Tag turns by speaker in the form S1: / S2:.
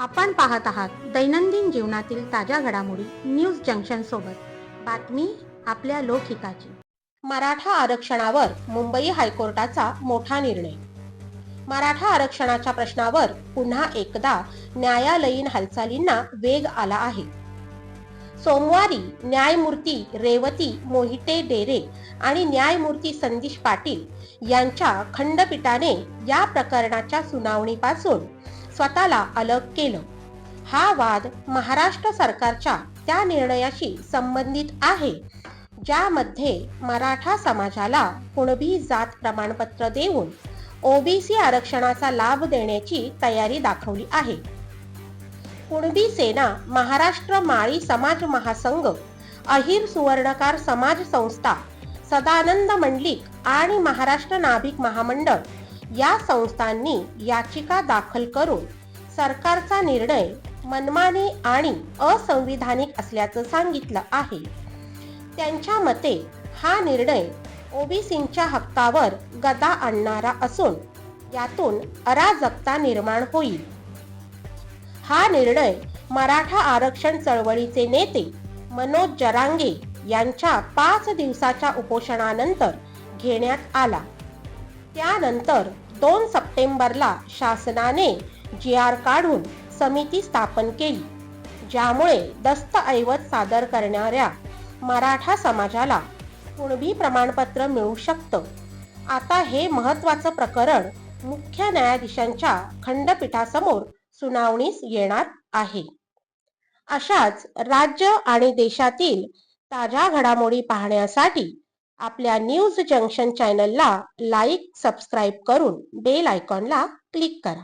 S1: आपण पाहत आहात दैनंदिन जीवनातील ताज्या घडामोडी न्यूज जंक्शन सोबत. बातमी आपल्या लोकहिताची. मराठा आरक्षणावर मुंबई हायकोर्टाचा मोठा निर्णय. मराठा आरक्षणाच्या प्रश्नावर पुन्हा एकदा न्यायालयीन हालचालींना वेग आला आहे. सोमवारी न्यायमूर्ती रेवती मोहिते डेरे आणि न्यायमूर्ती संदेश पाटील यांच्या खंडपीठाने या प्रकरणाच्या सुनावणीपासून स्वतःला अलग केलं. हा वाद महाराष्ट्र सरकारच्या त्या निर्णयाशी संबंधित आहे ज्यामध्ये मराठा समाजाला कुणबी जात प्रमाणपत्र देऊन ओबीसी आरक्षणाचा लाभ देण्याची तयारी दाखवली आहे. कुणबी सेना महाराष्ट्र माळी समाज महासंघ अहिर सुवर्णकार समाज संस्था सदानंद मंडलिक आणि महाराष्ट्र नाभिक महामंडळ या संस्थांनी याचिका दाखल करून सरकारचा निर्णय मनमानी आणि असंविधानिक असल्याचं सांगितलं आहे. त्यांच्या मते हा निर्णय ओबीसींच्या हक्कावर गदा आणणारा असून यातून अराजकता निर्माण होईल. हा निर्णय मराठा आरक्षण चळवळीचे नेते मनोज जरांगे यांच्या पाच दिवसाच्या उपोषणानंतर घेण्यात आला. त्यानंतर दोन सप्टेंबरला शासनाने जी आर काढून समिती स्थापन केली ज्यामुळे दस्तऐवज सादर करणाऱ्या मराठा समाजाला कुणबी प्रमाणपत्र मिळू शकतं. आता हे महत्वाचं प्रकरण मुख्य न्यायाधीशांच्या खंडपीठासमोर सुनावणीस येणार आहे. अशाच राज्य आणि देशातील ताज्या घडामोडी पाहण्यासाठी आपल्या न्यूज जंक्शन चॅनलला लाईक सबस्क्राईब करून बेल आयकॉनला क्लिक करा.